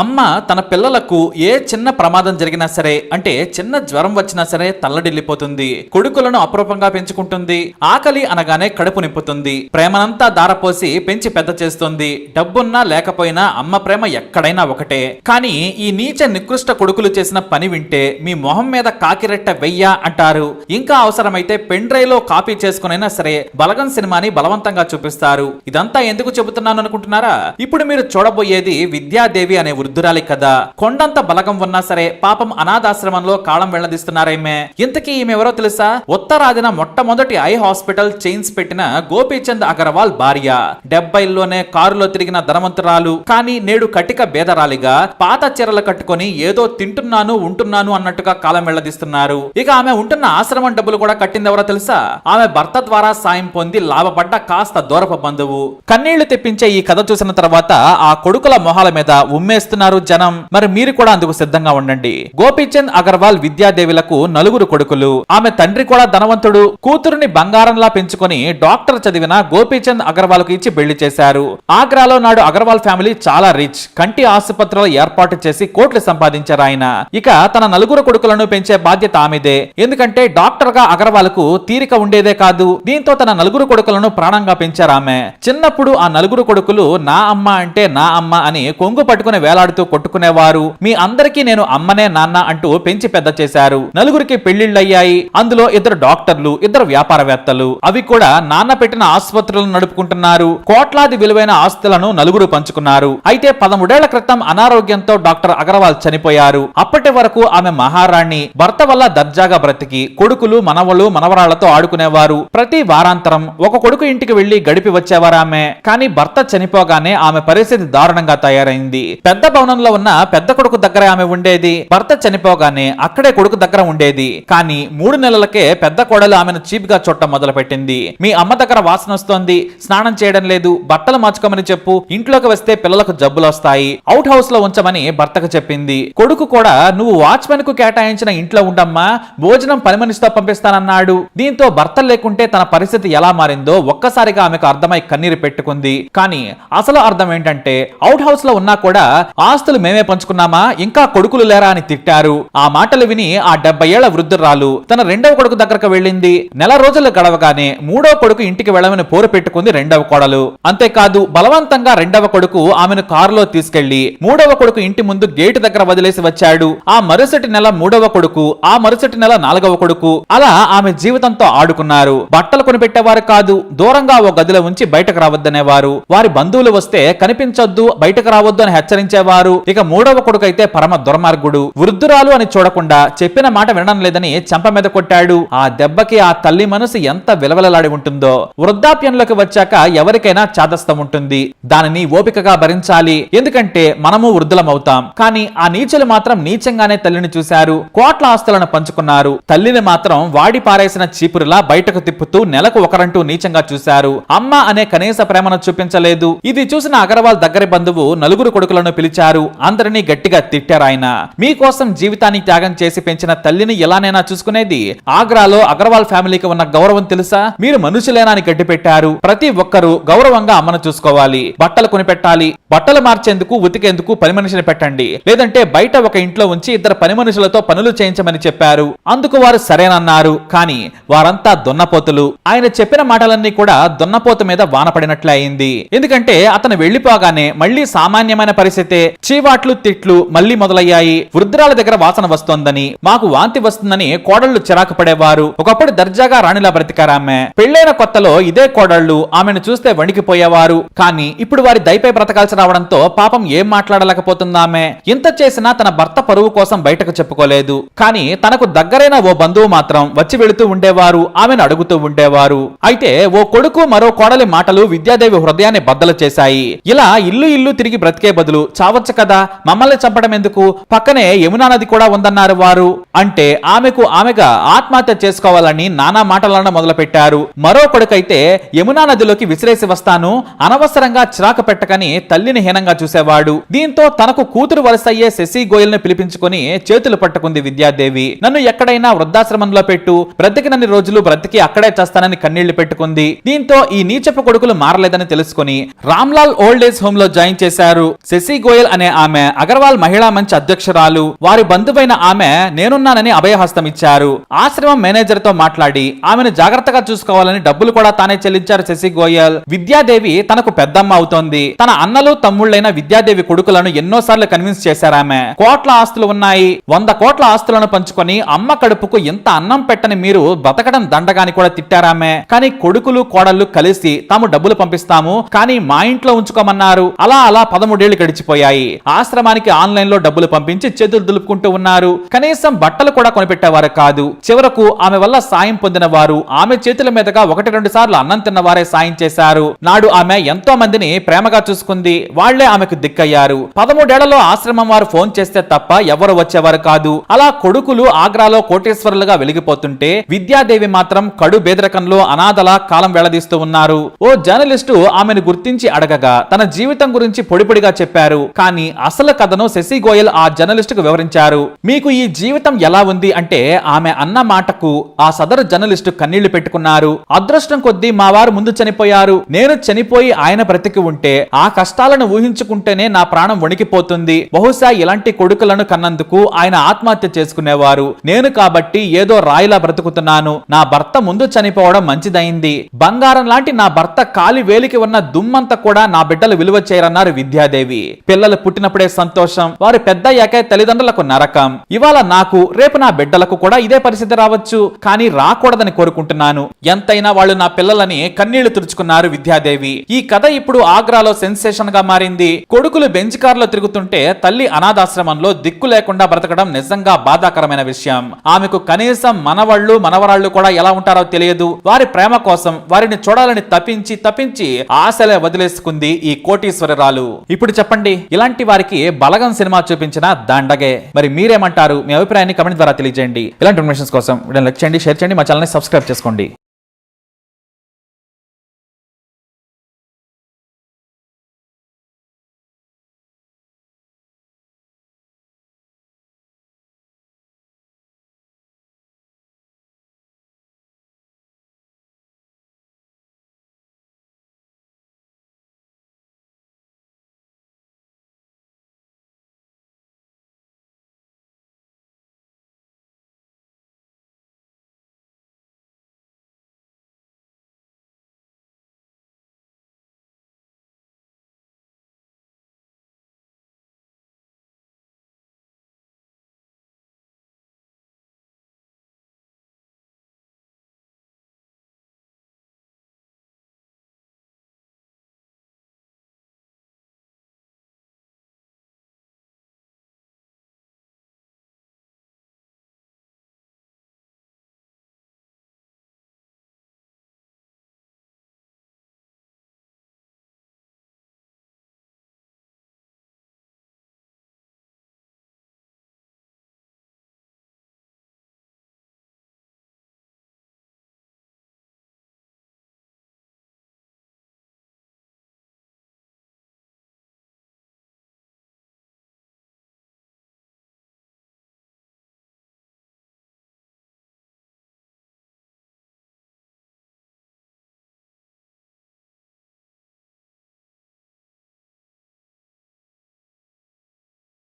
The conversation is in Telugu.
అమ్మ తన పిల్లలకు ఏ చిన్న ప్రమాదం జరిగినా సరే అంటే చిన్న జ్వరం వచ్చినా సరే తల్లడిల్లిపోతుంది. కొడుకులను అపురూపంగా పెంచుకుంటుంది. ఆకలి అనగానే కడుపు నింపుతుంది. ప్రేమనంతా దారపోసి పెంచి పెద్ద చేస్తుంది. డబ్బున్నా లేకపోయినా అమ్మ ప్రేమ ఎక్కడైనా ఒకటే. కానీ ఈ నీచ నికృష్ట కొడుకులు చేసిన పని వింటే మీ మొహం మీద కాకిరెట్ట వెయ్యా అంటారు. ఇంకా అవసరమైతే పెన్ డ్రైవ్లో కాపీ చేసుకునైనా సరే బలగం సినిమాని బలవంతంగా చూపిస్తారు. ఇదంతా ఎందుకు చెబుతున్నాను అనుకుంటున్నారా ఇప్పుడు మీరు చూడబోయేది విద్యాదేవి అనే వృద్ధురాలి కదా. కొండంత బలగం ఉన్నా సరే పాపం అనాథాశ్రమంలో కాలం వెళ్ళదీస్తున్నారేమే. ఇంతకీ ఈమె ఎవరో తెలుసా? ఉత్తరాదిన మొట్టమొదటి ఐ హాస్పిటల్ చైన్స్ పెట్టిన గోపీచంద్ అగర్వాల్ భార్య. డెబ్బైల్లోనే కారులో తిరిగిన ధనవంతురాలు. కానీ నేడు కటిక బేదరాలిగా పాత చీరలు కట్టుకొని ఏదో తింటున్నాను ఉంటున్నాను అన్నట్టుగా కాలం వెళ్ళదీస్తున్నారు. ఇక ఆమె ఉంటున్న ఆశ్రమం డబ్బులు కూడా కట్టింది ఎవరో తెలుసా? ఆమె భర్త ద్వారా సాయం పొంది లాభపడ్డ కాస్త దూరపు బంధువు. కన్నీళ్ళు తెప్పించే ఈ కథ చూసిన తర్వాత ఆ కొడుకుల మొహాల మీద చేస్తున్నారు జనం. మరి మీరు కూడా అందుకు సిద్ధంగా ఉండండి. గోపీచంద్ అగర్వాల్ విద్యాదేవిలకు నలుగురు కొడుకులు. ఆమె తండ్రి కూడా ధనవంతుడు. కూతురుని బంగారంలా పెంచుకొని డాక్టర్ చదివిన గోపీచంద్ అగర్వాల్కు ఇచ్చి పెళ్ళి చేశారు. ఆగ్రాలో నాడు అగర్వాల్ ఫ్యామిలీ చాలా రిచ్. కంటి ఆసుపత్రుల ఏర్పాటు చేసి కోట్లు సంపాదించారు ఆయన. ఇక తన నలుగురు కొడుకులను పెంచే బాధ్యత ఆమెదే. ఎందుకంటే డాక్టర్గా అగర్వాల్కు తీరిక ఉండేదే కాదు. దీంతో తన నలుగురు కొడుకులను ప్రాణంగా పెంచారు ఆమె. చిన్నప్పుడు ఆ నలుగురు కొడుకులు నా అమ్మ అంటే నా అమ్మ అని కొంగు పట్టుకుని వేలాడుతూ కొట్టుకునేవారు. మీ అందరికీ నేను అమ్మనే నాన్న అంటూ పెంచి పెద్ద చేశారు. నలుగురికి పెళ్ళిళ్ళయ్యాయి అందులో ఇద్దరు డాక్టర్లు ఇద్దరు వ్యాపారవేత్తలు. అవి కూడా నాన్న పెట్టిన ఆసుపత్రులను నడుపుకుంటున్నారు. కోట్లాది విలువైన ఆస్తులను నలుగురు పంచుకున్నారు. అయితే పదమూడేళ్ళ క్రితం అనారోగ్యంతో డాక్టర్ అగర్వాల్ చనిపోయారు. అప్పటి వరకు ఆమె మహారాణి. భర్త వల్ల దర్జాగా బ్రతికి కొడుకులు మనవలు మనవరాళ్ళతో ఆడుకునేవారు. ప్రతి వారాంతరం ఒక కొడుకు ఇంటికి వెళ్ళి గడిపి వచ్చేవారామె. కానీ భర్త చనిపోగానే ఆమె పరిస్థితి దారుణంగా తయారైంది. పెద్ద భవనంలో ఉన్న పెద్ద కొడుకు దగ్గర ఆమె ఉండేది. భర్త చనిపోగానే అక్కడే కొడుకు దగ్గర ఉండేది. కానీ మూడు నెలలకే పెద్ద కోడలు ఆమెను చీప్గా చూడటం మొదలుపెట్టింది. మీ అమ్మ దగ్గర వాసన వస్తోంది. స్నానం చేయడం లేదు. బట్టలు మార్చుకోమని చెప్పు. ఇంట్లోకి వస్తే పిల్లలకు జబ్బులు వస్తాయి. అవుట్ హౌస్లో ఉంచమని భర్తకు చెప్పింది. కొడుకు కూడా నువ్వు వాచ్మెన్కు కేటాయించిన ఇంట్లో ఉండమ్మా. భోజనం పని మనిషితో పంపిస్తానన్నాడు. దీంతో భర్త లేకుంటే తన పరిస్థితి ఎలా మారిందో ఒక్కసారిగా ఆమెకు అర్థమై కన్నీరు పెట్టుకుంది. కానీ అసలు అర్థం ఏంటంటే అవుట్ హౌస్లో ఉన్నా కూడా ఆస్తులు మేమే పంచుకున్నామా? ఇంకా కొడుకులు లేరా అని తిట్టారు. ఆ మాటలు విని ఆ డెబ్బై ఏళ్ళ వృద్ధురాలు తన రెండవ కొడుకు దగ్గరకు వెళ్ళింది. నెల రోజులు గడవగానే మూడో కొడుకు ఇంటికి వెళ్ళమని పోరు పెట్టుకుంది రెండవ కోడలు. అంతేకాదు బలవంతంగా రెండవ కొడుకు ఆమెను కారులో తీసుకెళ్ళి మూడవ కొడుకు ఇంటి ముందు గేటు దగ్గర వదిలేసి వచ్చాడు. ఆ మరుసటి నెల మూడవ కొడుకు ఆ మరుసటి నెల నాలుగవ కొడుకు అలా ఆమె జీవితంతో ఆడుకున్నారు. బట్టలు కొనిపెట్టేవారు కాదు దూరంగా ఓ గదిలో ఉంచి బయటకు రావద్దనేవారు. వారి బంధువులు వస్తే కనిపించొద్దు బయటకు రావద్దు అని హెచ్చరించేవారు ఇక మూడవ కొడుకు అయితే పరమ దుర్మార్గుడు. వృద్ధురాలు అని చూడకుండా చెప్పిన మాట వినడం లేదని చెంప మీద కొట్టాడు. ఆ దెబ్బకి ఆ తల్లి మనసు ఎంత విలవలలాడి ఉంటుందో. వృద్ధాప్యంలోకి వచ్చాక ఎవరికైనా చాదస్తం ఉంటుంది. దానిని ఓపికగా భరించాలి. ఎందుకంటే మనము వృద్ధులమవుతాం. కానీ ఆ నీచులు మాత్రం నీచంగానే తల్లిని చూశారు. కోట్ల ఆస్తులను పంచుకున్నారు. తల్లిని మాత్రం వాడి పారేసిన చీపురులా బయటకు తిప్పుతూ నెలకు ఒకరంటూ నీచంగా చూశారు. అమ్మ అనే కనీస ప్రేమను చూపించలేదు. ఇది చూసిన అగర్వాల్ దగ్గరి బంధువు నలుగురు కొడుకులను పిలిచి పిలిచారు అందరినీ గట్టిగా తిట్టారు ఆయన. మీకోసం జీవితాన్ని త్యాగం చేసి పెంచిన తల్లిని ఎలానైనా చూసుకునేది? ఆగ్రాలో అగర్వాల్ ఫ్యామిలీకి ఉన్న గౌరవం తెలుసా? మీరు మనుషులేనా అని గట్టి పెట్టారు ప్రతి ఒక్కరూ గౌరవంగా అమ్మను చూసుకోవాలి. బట్టలు కొనిపెట్టాలి. బట్టలు మార్చేందుకు ఉతికేందుకు పని మనిషిని పెట్టండి. లేదంటే బయట ఒక ఇంట్లో ఉంచి ఇద్దరు పని మనుషులతో పనులు చేయించమని చెప్పారు. అందుకు వారు సరేనన్నారు. కానీ వారంతా దున్నపోతులు. ఆయన చెప్పిన మాటలన్నీ కూడా దున్నపోతు మీద వాన అయింది. ఎందుకంటే అతను వెళ్ళిపోగానే మళ్ళీ సామాన్యమైన పరిస్థితే చీవాట్లు తిట్లు మళ్ళీ మొదలయ్యాయి. వృద్ధురాల దగ్గర వాసన వస్తోందని మాకు వాంతి వస్తుందని కోడళ్ళు చిరాకు పడేవారు. ఒకప్పుడు దర్జాగా రాణిలా బ్రతికారామె పెళ్ళైన కొత్తలో ఇదే కోడళ్ళు ఆమెను చూస్తే వణికిపోయేవారు. కానీ ఇప్పుడు వారి దయపై బ్రతకాల్సి రావడంతో పాపం ఏం మాట్లాడలేకపోతుందామె ఇంత చేసినా తన భర్త పరువు కోసం బయటకు చెప్పుకోలేదు. కానీ తనకు దగ్గరైన ఓ బంధువు మాత్రం వచ్చి వెళుతూ ఉండేవారు ఆమెను అడుగుతూ ఉండేవారు. అయితే ఓ కొడుకు మరో కోడలి మాటలు విద్యాదేవి హృదయాన్ని బద్దలు చేశాయి. ఇలా ఇల్లు ఇల్లు తిరిగి బ్రతికే బదులు రావచ్చు కదా? మమ్మల్ని చంపడం ఎందుకు? పక్కనే యమునా నది కూడా ఉందన్నారు వారు. అంటే ఆమెకు ఆమెగా ఆత్మహత్య చేసుకోవాలని నానా మాటలను మొదలు పెట్టారు మరో కొడుకైతే యమునా నదిలోకి విసిరేసి వస్తాను అనవసరంగా చిరాకు పెట్టకని తల్లిని హీనంగా చూసేవాడు. దీంతో తనకు కూతురు వలసయ్యే శశి గోయల్ని పిలిపించుకొని చేతులు పట్టుకుంది విద్యాదేవి. నన్ను ఎక్కడైనా వృద్ధాశ్రమంలో పెట్టు బ్రతికినన్ని రోజులు బ్రతికి అక్కడే చేస్తానని కన్నీళ్ళు పెట్టుకుంది. దీంతో ఈ నీచపు కొడుకులు మారలేదని తెలుసుకుని రామ్లాల్ ఓల్డ్ ఏజ్ హోమ్లో జాయిన్ చేశారు. శశి గోయల్ గోయల్ అనే ఆమె అగర్వాల్ మహిళా మంచ్ అధ్యక్షురాలు. వారి బంధువైన ఆమె నేనున్నానని అభయహస్తం ఇచ్చారు. ఆశ్రమం మేనేజర్తో మాట్లాడి ఆమెను జాగ్రత్తగా చూసుకోవాలని డబ్బులు కూడా తానే చెల్లించారు శశి గోయల్. విద్యాదేవి తనకు పెద్దమ్మ అవుతోంది. తన అన్నలు తమ్ముళ్ళైన విద్యాదేవి కొడుకులను ఎన్నోసార్లు కన్విన్స్ చేశారామె కోట్ల ఆస్తులు ఉన్నాయి. వంద కోట్ల ఆస్తులను పంచుకొని అమ్మ కడుపుకు ఇంత అన్నం పెట్టని మీరు బతకడం దండగాని కూడా తిట్టారామె కానీ కొడుకులు కోడళ్ళు కలిసి తాము డబ్బులు పంపిస్తాము. కానీ మా ఇంట్లో ఉంచుకోమన్నారు. అలా అలా పదమూడేళ్ళు గడిచిపోయాయి. ఆశ్రమానికి ఆన్లైన్లో డబ్బులు పంపించి చేతులు దులుపుకుంటూ ఉన్నారు. కనీసం బట్టలు కూడా కొనిపెట్టేవారు కాదు. చివరకు ఆమె వల్ల సాయం పొందిన వారు ఆమె చేతుల మీదుగా ఒకటి రెండు సార్లు అన్నం తిన్నవారే సాయం చేశారు. నాడు ఆమె ఎంతో మందిని ప్రేమగా చూసుకుంది. వాళ్ళే ఆమెకు దిక్కయ్యారు. పదమూడేళ్ళలో ఆశ్రమం వారు ఫోన్ చేస్తే తప్ప ఎవరు వచ్చేవారు కాదు. అలా కొడుకులు ఆగ్రాలో కోటేశ్వరులుగా వెలిగిపోతుంటే విద్యాదేవి మాత్రం కడు బేదరకంలో అనాథలా కాలం వెళ్ళదీస్తూ ఉన్నారు. ఓ జర్నలిస్టు ఆమెను గుర్తించి అడగగా తన జీవితం గురించి పొడిపొడిగా చెప్పారు. కానీ అసలు కథను శశి గోయల్ ఆ జర్నలిస్ట్కు వివరించారు. మీకు ఈ జీవితం ఎలా ఉంది అంటే ఆమె అన్న మాటకు ఆ సదరు జర్నలిస్టు కన్నీళ్ళు పెట్టుకున్నారు. అదృష్టం కొద్దీ మా వారు ముందు చనిపోయారు. నేను చనిపోయి ఆయన బ్రతికి ఉంటే ఆ కష్టాలను ఊహించుకుంటేనే నా ప్రాణం వణికిపోతుంది. బహుశా ఇలాంటి కొడుకులను కన్నందుకు ఆయన ఆత్మహత్య చేసుకునేవారు. నేను కాబట్టి ఏదో రాయిలా బ్రతుకుతున్నాను. నా భర్త ముందు చనిపోవడం మంచిదైంది. బంగారం లాంటి నా భర్త కాలి వేలికి ఉన్న దుమ్మంతా కూడా నా బిడ్డలు విలువ చేయరన్నారు విద్యాదేవి. పిల్లలు పుట్టినప్పుడే సంతోషం వారు పెద్దయ్యాకే తల్లిదండ్రులకు నరకం. ఇవాళ నాకు రేపు నా బిడ్డలకు కూడా ఇదే పరిస్థితి రావచ్చు. కానీ రాకూడదని కోరుకుంటున్నాను. ఎంతైనా వాళ్ళు నా పిల్లలని కన్నీళ్ళు తుడుచుకున్నారు విద్యాదేవి. ఈ కథ ఇప్పుడు ఆగ్రాలో సెన్సేషన్గా మారింది. కొడుకులు బెంచ్ కార్లో తిరుగుతుంటే తల్లి అనాథాశ్రమంలో దిక్కు లేకుండా బ్రతకడం నిజంగా బాధాకరమైన విషయం. ఆమెకు కనీసం మనవళ్ళు మనవరాళ్ళు కూడా ఎలా ఉంటారో తెలియదు. వారి ప్రేమ కోసం వారిని చూడాలని తప్పించి తప్పించి ఆశలే వదిలేసుకుంది ఈ కోటీశ్వరరాలు. ఇప్పుడు చెప్పండి ఇలాంటి వారికి బలగం సినిమా చూపించిన దండగే. మరి మీరేమంటారు? మీ అభిప్రాయాన్ని కమెంట్ ద్వారా తెలియజేయండి. ఇలాంటి ఇన్ఫర్మేషన్స్ కోసం వీడియో లైక్ చేయండి షేర్ చేయండి మా ఛానల్ని సబ్స్క్రైబ్ చేసుకోండి.